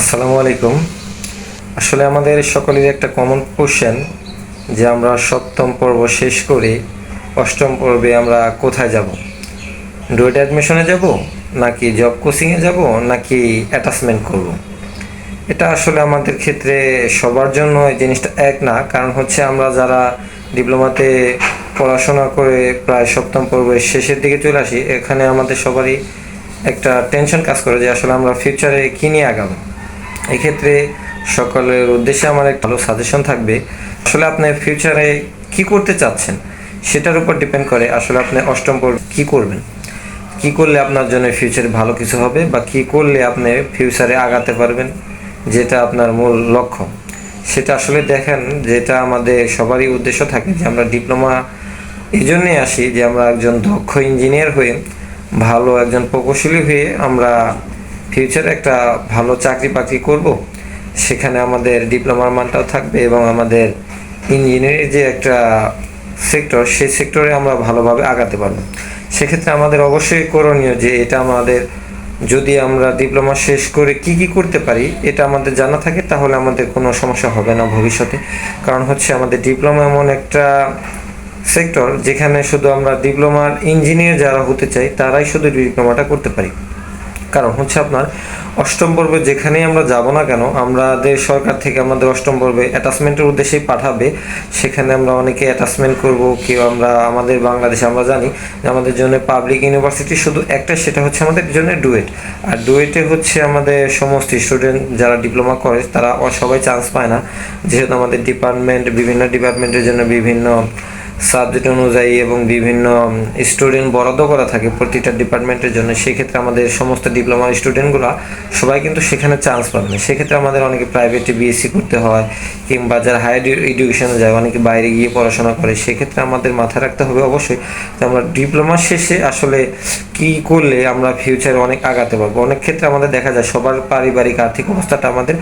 আসসালামু আলাইকুম। আসলে আমাদের সকলের একটা কমন কোশ্চেন যে আমরা সপ্তম পর্ব শেষ করে অষ্টম পর্বে আমরা কোথায় যাব? ডুয়েট অ্যাডমিশনে যাব নাকি জব কোচিংয়ে যাব নাকি অ্যাটাচমেন্ট করব? এটা আসলে আমাদের ক্ষেত্রে সবার জন্য এই জিনিসটা এক না, কারণ হচ্ছে আমরা যারা ডিপ্লোমাতে পড়াশোনা করে প্রায় সপ্তম পর্বের শেষের দিকে চলে আসি, এখানে আমাদের সবারই একটা টেনশন কাজ করে যে আসলে আমরা ফিউচারে কী নিয়ে আগাবো। এক্ষেত্রে সকলের উদ্দেশ্যে আমার এক ভালো সাজেশন থাকবে। আসলে আপনি ফিউচারে কি করতে চাচ্ছেন সেটার উপর ডিপেন্ড করে আসলে আপনি অষ্টম কী করবেন। কি করলে আপনার জন্য ফিউচারে ভালো কিছু হবে বা কি করলে আপনি ফিউচারে আগাতে পারবেন যেটা আপনার মূল লক্ষ্য। সেটা আসলে দেখেন যেটা আমাদের সবারই উদ্দেশ্য থাকে যে আমরা ডিপ্লোমা এই জন্যে আসি যে আমরা একজন দক্ষ ইঞ্জিনিয়ার হয়ে ভালো একজন প্রকৌশলী হয়ে আমরা ফিউচারে একটা ভালো চাকরি বাকরি করব, সেখানে আমাদের ডিপ্লোমার মানটাও থাকবে এবং আমাদের ইঞ্জিনিয়ারিং যে একটা সেক্টর সেই সেক্টরে আমরা ভালোভাবে আগাতে পারব। সেক্ষেত্রে আমাদের অবশ্যই করণীয় যে এটা আমাদের যদি আমরা ডিপ্লোমা শেষ করে কি কি করতে পারি, এটা আমাদের জানা থাকে, তাহলে আমাদের কোনো সমস্যা হবে না ভবিষ্যতে। কারণ হচ্ছে আমাদের ডিপ্লোমা এমন একটা সেক্টর যেখানে শুধু আমরা ডিপ্লোমার ইঞ্জিনিয়ার যারা হতে চাই, তারাই শুধু ডিপ্লোমাটা করতে পারি। কারণ হচ্ছে আপনার অষ্টম পর্বে যেখানেই আমরা যাব না কেন, আমাদের সরকার থেকে আমাদের অষ্টম পর্বে অ্যাটাচমেন্টের উদ্দেশ্যেই পাঠাবে। সেখানে আমরা অনেকে অ্যাটাচমেন্ট করব, কেউ আমরা, আমাদের বাংলাদেশে আমরা জানি যে আমাদের জন্য পাবলিক ইউনিভার্সিটি শুধু একটা, সেটা হচ্ছে আমাদের জন্য ডুয়েট আর ডুয়েটে হচ্ছে আমাদের সমস্ত স্টুডেন্ট যারা ডিপ্লোমা করে, তারা সবাই চান্স পায় না। যেহেতু আমাদের ডিপার্টমেন্ট বিভিন্ন ডিপার্টমেন্টের জন্য বিভিন্ন সাবজেক্ট অনুযায়ী এবং বিভিন্ন স্টুডেন্ট বরাদ্দ করা থাকে প্রতিটা ডিপার্টমেন্টের জন্য, সেক্ষেত্রে আমাদের সমস্ত ডিপ্লোমা স্টুডেন্টগুলো সবাই কিন্তু সেখানে চান্স পাবে না। সেক্ষেত্রে আমাদের অনেকে প্রাইভেটে বিএসসি করতে হয় কিংবা যারা হায়ার এডুকেশনে যায়, অনেকে বাইরে গিয়ে পড়াশোনা করে, সেক্ষেত্রে আমাদের মাথায় রাখতে হবে অবশ্যই যে আমরা ডিপ্লোমা শেষে আসলে কি করলে আমরা ফিউচারে অনেক আগাতে পারব? অনেক ক্ষেত্রে আমাদের দেখা যায় সবার পারিবারিক আর্থিক অবস্থাটা আমাদের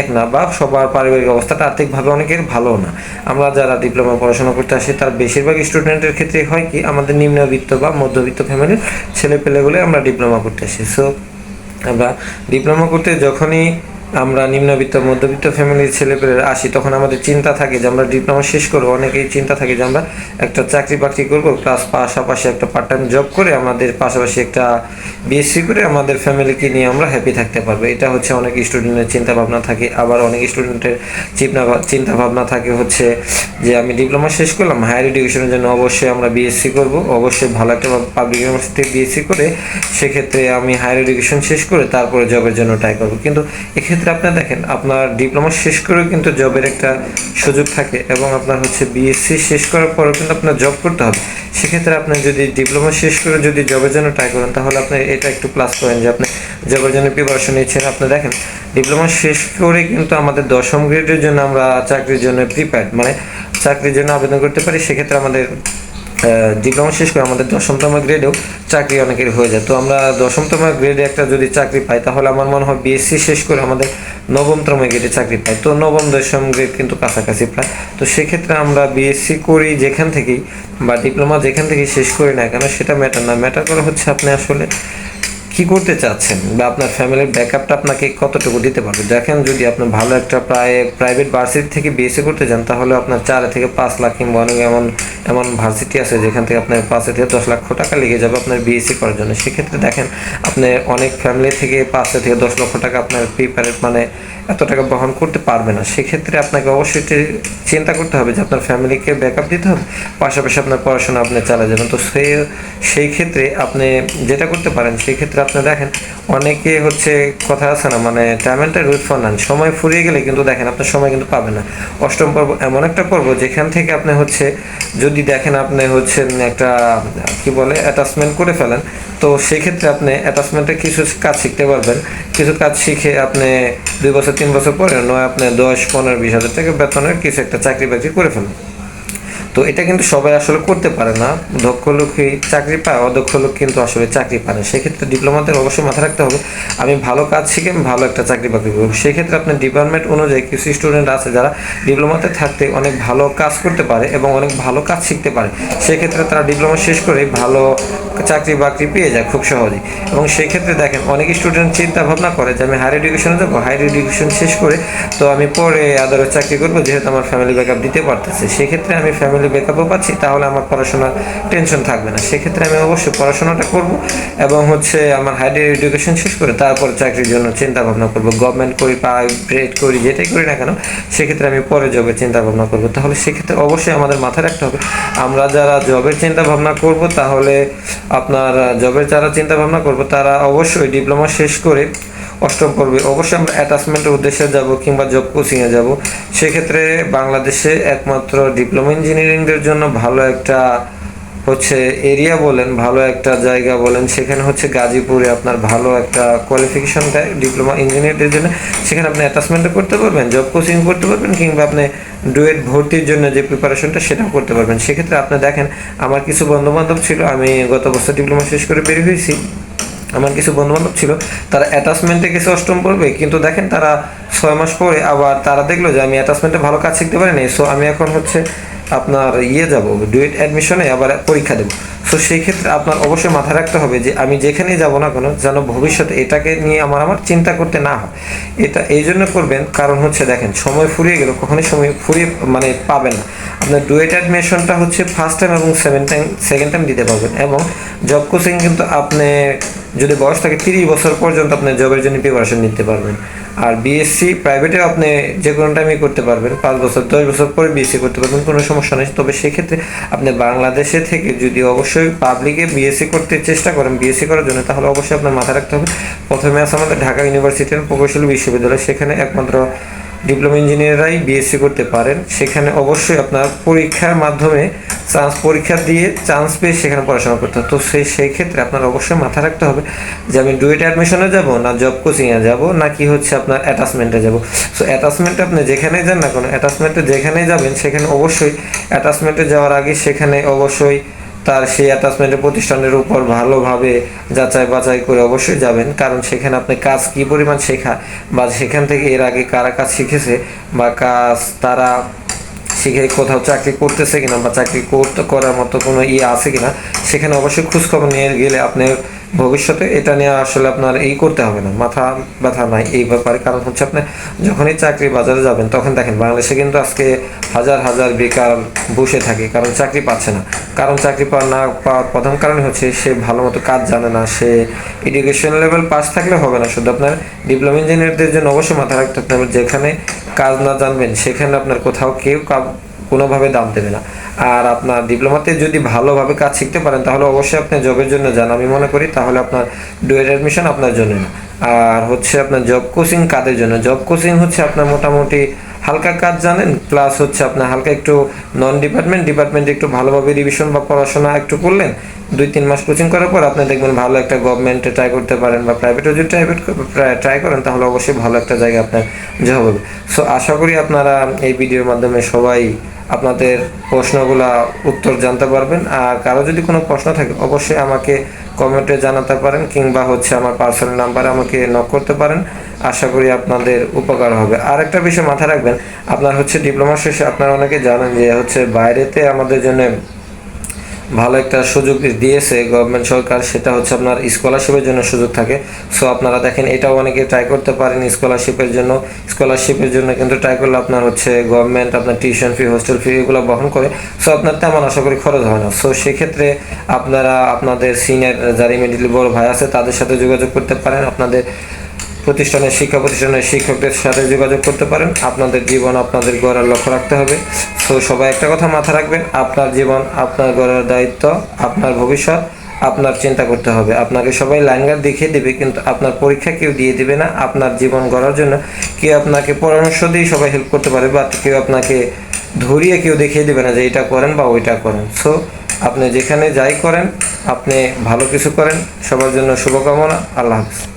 এক না, বা সবার পারিবারিক অবস্থাটা আর্থিকভাবে অনেকের ভালো না। আমরা যারা ডিপ্লোমা পড়াশোনা করতে আসি, তার বেশিরভাগ স্টুডেন্টের ক্ষেত্রে হয় কি, আমাদের নিম্নবিত্ত বা মধ্যবিত্ত ফ্যামিলির ছেলে পেলেগুলো আমরা ডিপ্লোমা করতে আসি। সো আমরা ডিপ্লোমা করতে যখনই আমরা নিম্নবিত্ত, মধ্যবিত্ত ফ্যামিলির ছেলেপেলেরা আসি, তখন আমাদের চিন্তা থাকে যে আমরা ডিপ্লোমা শেষ করব। অনেকেই চিন্তা থাকে যে আমরা একটা চাকরি বাকরি করব প্লাস পাশাপাশি একটা পার্ট টাইম জব করে আমাদের পাশাপাশি একটা বিএসসি করে আমাদের ফ্যামিলিকে নিয়ে আমরা হ্যাপি থাকতে পারব। এটা হচ্ছে অনেক স্টুডেন্টের চিন্তা ভাবনা থাকে। আবার অনেক স্টুডেন্টের চিন্তা ভাবনা থাকে হচ্ছে যে আমি ডিপ্লোমা শেষ করলাম হায়ার এডুকেশনের জন্য অবশ্যই আমরা বিএসসি করব। অবশ্যই ভালো একটা পাবলিক ইউনিভার্সিটি বিএসসি করে সেক্ষেত্রে আমি হায়ার এডুকেশন শেষ করে তারপরে জবের জন্য ট্রাই করব। কিন্তু এক্ষেত্রে আপনি দেখেন, আপনার ডিপ্লোমা শেষ করেও কিন্তু জবের একটা সুযোগ থাকে এবং আপনার হচ্ছে বিএসসি শেষ করার পরেও কিন্তু আপনার জব করতে হবে। সেক্ষেত্রে আপনি যদি ডিপ্লোমা শেষ করে যদি জবের জন্য ট্রাই করেন, তাহলে আপনি এটা একটু প্লাস করেন যে আপনি জবের জন্য প্রিপারেশন নিচ্ছেন। আপনি দেখেন ডিপ্লোমা শেষ করে কিন্তু আমাদের দশম গ্রেডের জন্য আমরা চাকরির জন্য প্রিপেয়ার মানে চাকরির জন্য আবেদন করতে পারি। সেক্ষেত্রে আমাদের ডিপ্লোমা শেষ করে আমাদের দশমতম গ্রেডেও চাকরি অনেকের হয়ে যায়। তো আমরা দশমতম গ্রেডে একটা যদি চাকরি পাই, তাহলে আমার মনে হয় বিএসসি শেষ করে আমাদের নবমতম গ্রেডে চাকরি পাই। তো নবম, দশম গ্রেড কিন্তু কাছাকাছি প্রায়। তো সেক্ষেত্রে আমরা বিএসসি করি যেখান থেকেই, বা ডিপ্লোমা যেখান থেকে শেষ করি না কেন, সেটা ম্যাটার না। ম্যাটার করা হচ্ছে আপনি আসলে কি করতে চাচ্ছেন বা আপনার ফ্যামিলির ব্যাকআপটা আপনাকে কতটুকু দিতে পারবে? দেখেন যদি আপনি ভালো একটা প্রায় প্রাইভেট ভার্সিটি থেকে বিএসসি করতে যান, তাহলে আপনার চার থেকে পাঁচ লাখ কিংবা অনেক এমন এমন ভার্সিটি আছে যেখান থেকে আপনার পাঁচ থেকে দশ লক্ষ টাকা লেগে যাবে আপনার বিএসসি করার জন্য। সেক্ষেত্রে দেখেন, আপনি অনেক ফ্যামিলি থেকে পাঁচ থেকে দশ লক্ষ টাকা আপনার প্রিপারেট মানে এত টাকা বহন করতে পারবে না। সেক্ষেত্রে আপনাকে অবশ্যই চিন্তা করতে হবে যে আপনার ফ্যামিলিকে ব্যাকআপ দিতে হবে। পাশাপাশি আপনার পড়াশোনা আপনি চালা যাবেন। তো সে, সেই ক্ষেত্রে আপনি যেটা করতে পারেন, সেই ক্ষেত্রে আপনি দেখেন, অনেকে হচ্ছে কথা আছে না মানে ট্যালেন্টের রুট ফর নান সময় ফুরিয়ে গেলে কিন্তু দেখেন আপনার সময় কিন্তু পাবেন না। অষ্টম পর্ব এমন একটা পর্ব, যেখান থেকে আপনি হচ্ছে, যদি দেখেন আপনি হচ্ছে একটা, কি বলে অ্যাটাচমেন্ট করে ফেলেন, তো সেক্ষেত্রে আপনি অ্যাটাচমেন্টে কিছু কাজ শিখতে পারবেন। কিছু কাজ শিখে আপনি দুই বছর তিন বছর পরে নয়, আপনি দশ, পনেরো, বিশ হাজার টাকা বেতনের কিছু একটা চাকরি বাকরি করে ফেলেন। তো এটা কিন্তু সবাই আসলে করতে পারে না। দক্ষ লোকই চাকরি পায়, অদক্ষ লোক কিন্তু আসলে চাকরি পায় না। সেক্ষেত্রে ডিপ্লোমাতে অবশ্যই মাথায় রাখতে হবে, আমি ভালো কাজ শিখে আমি ভালো একটা চাকরি বাকরি করব। সেক্ষেত্রে আপনার ডিপার্টমেন্ট অনুযায়ী কিছু স্টুডেন্ট আছে যারা ডিপ্লোমাতে থাকতে অনেক ভালো কাজ করতে পারে এবং অনেক ভালো কাজ শিখতে পারে। সেক্ষেত্রে তারা ডিপ্লোমা শেষ করে ভালো চাকরি বাকরি পেয়ে যায় খুব সহজেই। এবং সেক্ষেত্রে দেখেন, অনেক স্টুডেন্ট চিন্তা ভাবনা করে যে আমি হায়ার এডুকেশনে যাব হায়ার এডুকেশন শেষ করে তো আমি পরে আদালত চাকরি করব, যেহেতু আমার ফ্যামিলি ব্যাকআপ দিতে পারতেছে। সেক্ষেত্রে আমি ফ্যামিলি ব্যাকআপও পাচ্ছি, তাহলে আমার পড়াশোনার টেনশন থাকবে না। সেক্ষেত্রে আমি অবশ্যই পড়াশোনাটা করব এবং হচ্ছে আমার হায়ার এডুকেশন শেষ করে তারপর চাকরির জন্য চিন্তা ভাবনা করব। গভর্নমেন্ট করি প্রাইভেট করি, যেটাই করি না কেন, সেক্ষেত্রে আমি পরে জবের চিন্তা ভাবনা করব। তাহলে সেক্ষেত্রে অবশ্যই আমাদের মাথায় রাখতে হবে, আমরা যারা জবের চিন্তা ভাবনা করব, তাহলে আপনার জবের যারা চিন্তা ভাবনা করব, তারা অবশ্যই ডিপ্লোমা শেষ করে অষ্টম পর্বে। অবশ্যই আমরা অ্যাটাচমেন্টের উদ্দেশ্যে যাব কিংবা জব কোচিংয়ে যাব। সেক্ষেত্রে বাংলাদেশে একমাত্র ডিপ্লোমা ইঞ্জিনিয়ারিংদের জন্য ভালো একটা হচ্ছে এরিয়া বলেন, ভালো একটা জায়গা বলেন, সেখানে হচ্ছে গাজীপুরে আপনার ভালো একটা কোয়ালিফিকেশন দেয় ডিপ্লোমা ইঞ্জিনিয়ারদের জন্য। সেখানে আপনি অ্যাটাচমেন্টও করতে পারবেন জব কোচিং করতে পারবেন, কিংবা আপনি ডুয়েট ভর্তির জন্য যে প্রিপারেশনটা সেটাও করতে পারবেন। সেক্ষেত্রে আপনি দেখেন, আমার কিছু বন্ধু বান্ধব ছিল, আমি গত বছর ডিপ্লোমা শেষ করে বেরিয়ে হয়েছি। আমার কিছু বন্ধু বান্ধব ছিল, তারা অ্যাটাচমেন্টে গেছে অষ্টম পড়বে, কিন্তু দেখেন তারা ছয় মাস পরে আবার তারা দেখল যে আমি অ্যাটাচমেন্টে ভালো কাজ শিখতে পারিনি সো আমি এখন হচ্ছে আপনার ইয়ে যাব ডুয়েট অ্যাডমিশনে আবার পরীক্ষা দেবো। সো সেই ক্ষেত্রে আপনার অবশ্যই মাথায় রাখতে হবে যে আমি যেখানেই যাব না কেন যেন ভবিষ্যতে এটাকে নিয়ে আমার আমার চিন্তা করতে না হয়। এটা এই জন্য করবেন, কারণ হচ্ছে দেখেন, সময় ফুরিয়ে গেল, কখনোই সময় ফুরিয়ে মানে পাবেন না। আপনার ডুয়েট অ্যাডমিশনটা হচ্ছে ফার্স্ট টাইম এবং সেভেন টাইম সেকেন্ড টাইম দিতে পারবেন এবং জব কোচিং কিন্তু আপনি যদি বয়স থাকে তিরিশ বছর পর্যন্ত আপনি জবের জন্য প্রিপারেশন নিতে পারবেন। আর বিএসসি প্রাইভেটে আপনি যে কোনো টাইমে করতে পারবেন, পাঁচ বছর, দশ বছর পরে বিএসসি করতে পারবেন, কোনো সমস্যা নেই। তবে সেক্ষেত্রে আপনি বাংলাদেশে থেকে যদি অবশ্যই পাবলিকে বিএসসি করতে চেষ্টা করেন। বিএসসি করার জন্য তাহলে অবশ্যই আপনার মাথায় রাখতে হবে। প্রথমে আছে আমাদের ঢাকা ইউনিভার্সিটির প্রকৌশলী বিশ্ববিদ্যালয়। সেখানে একমাত্র ডিপ্লোমা ইঞ্জিনিয়াররাই বিএসসি করতে পারেন। সেখানে অবশ্যই আপনার পরীক্ষার মাধ্যমে চান্স পরীক্ষা দিয়ে চান্স পেয়ে সেখানে পড়াশোনা করতে হবে। তো সেই সেই ক্ষেত্রে আপনার অবশ্যই মাথায় রাখতে হবে যে আমি ডুয়েট অ্যাডমিশনে যাব না জব কোচিংয়ে যাব না কি হচ্ছে আপনার অ্যাটাচমেন্টে যাব। সো অ্যাটাচমেন্টে আপনি যেখানেই যান না কোনো অ্যাটাচমেন্টে যেখানেই যাবেন, সেখানে অবশ্যই অ্যাটাচমেন্টে যাওয়ার আগে সেখানে অবশ্যই তার সেই অ্যাটাচমেন্টের প্রতিষ্ঠানের উপর ভালোভাবে যাচাই বাছাই করে অবশ্যই যাবেন। কারণ সেখানে আপনি কাজ কি পরিমাণ শেখা বা সেখান থেকে এর আগে কারা কাজ শিখেছে বা কাজ তারা শিখে কোথাও চাকরি করতেছে কিনা বা চাকরি করতে করার মতো কোনো ইয়ে আছে কিনা, সেখানে অবশ্যই খোঁজখবর নিয়ে গেলে আপনার ভবিষ্যতে এটা নিয়ে আসলে আপনার এই করতে হবে না, মাথা ব্যথা নাই এই ব্যাপারে। কারণ হচ্ছে আপনি যখনই চাকরি বাজারে যাবেন, তখন দেখেন বাংলাদেশে কিন্তু আজকে হাজার হাজার বেকার বসে থাকে, কারণ চাকরি পাচ্ছে না। কারণ চাকরি পাওয়ার না পাওয়ার প্রধান কারণ হচ্ছে সে ভালো মতো কাজ জানে না, সে এডুকেশন লেভেল পাস থাকলে হবে না। শুধু আপনার ডিপ্লোমা ইঞ্জিনিয়ারদের জন্য অবশ্যই মাথা রাখতে হবে, যেখানে কাজ না জানবেন, সেখানে আপনার কোথাও কেউ কোনোভাবে দাম দেবে না। আর আপনার ডিপ্লোমাতে যদি ভালোভাবে কাজ শিখতে পারেন, তাহলে অবশ্যই আপনি জবের জন্য যান। আমি মনে করি তাহলে আপনার ডুয়েট অ্যাডমিশন আপনার জন্য না। আর হচ্ছে আপনার জব কোচিং কাদের জন্য? জব কোচিং হচ্ছে আপনার মোটামুটি হালকা কাজ জানেন? প্লাস হচ্ছে আপনার হালকা একটু নন ডিপার্টমেন্ট ডিপার্টমেন্টে একটু ভালোভাবে রিভিশন বা পড়াশোনা একটু করলেন, দুই তিন মাস কোচিং করার পর আপনি দেখবেন ভালো একটা গভর্নমেন্টে ট্রাই করতে পারেন বা প্রাইভেটে যদি প্রাইভেট ট্রাই করেন, তাহলে অবশ্যই ভালো একটা জায়গা আপনার জব হবে। সো আশা করি আপনারা এই ভিডিওর মাধ্যমে সবাই আপনাদের প্রশ্নগুলা উত্তর জানতে পারবেন। আর কারও যদি কোনো প্রশ্ন থাকে, অবশ্যই আমাকে কমেন্টে জানাতে পারেন, কিংবা হচ্ছে আমার পার্সোনাল নাম্বারে আমাকে নক করতে পারেন। আশা করি আপনাদের উপকার হবে। আর একটা বিষয় মাথায় রাখবেন, আপনার হচ্ছে ডিপ্লোমা শেষে আপনারা অনেকে জানেন যে হচ্ছে বাইরেতে আমাদের জন্য ভালো একটা সুযোগ দিয়েছে গভর্নমেন্ট সরকার, সেটা হচ্ছে আপনার স্কলারশিপের জন্য সুযোগ থাকে। সো আপনারা দেখেন, এটাও অনেকে ট্রাই করতে পারেন স্কলারশিপের জন্য। স্কলারশিপের জন্য কিন্তু ট্রাই করলে আপনার হচ্ছে গভর্নমেন্ট আপনার টিউশন ফি হোস্টেল ফি এগুলো বহন করে। সো আপনার তেমন আশা করি খরচ হয় না। সো সেক্ষেত্রে আপনারা, আপনাদের সিনিয়র যারা ইমিডিয়েটলি বড় ভাই আছে, তাদের সাথে যোগাযোগ করতে পারেন। আপনাদের প্রতিষ্ঠানের শিক্ষা প্রতিষ্ঠানের শিক্ষকদের সাথে যোগাযোগ করতে পারেন। আপনাদের জীবন আপনাদের গড়ার লক্ষ্য রাখতে হবে। তো সবাই একটা কথা মাথায় রাখবেন, আপনার জীবন, আপনার গড়ার দায়িত্ব, আপনার ভবিষ্যৎ, আপনার চিন্তা করতে হবে। আপনাকে সবাই লাইন লাইনগার দেখিয়ে দেবে, কিন্তু আপনার পরীক্ষা কেউ দিয়ে দেবে না। আপনার জীবন গড়ার জন্য কেউ আপনাকে পরামর্শ দিয়ে সবাই হেল্প করতে পারে বা কেউ আপনাকে ধরিয়ে কেউ দেখিয়ে দেবে না যে এটা করেন বা ওইটা করেন। সো আপনি যেখানে যাই করেন, আপনি ভালো কিছু করেন। সবার জন্য শুভকামনা। আল্লাহ হাফিজ।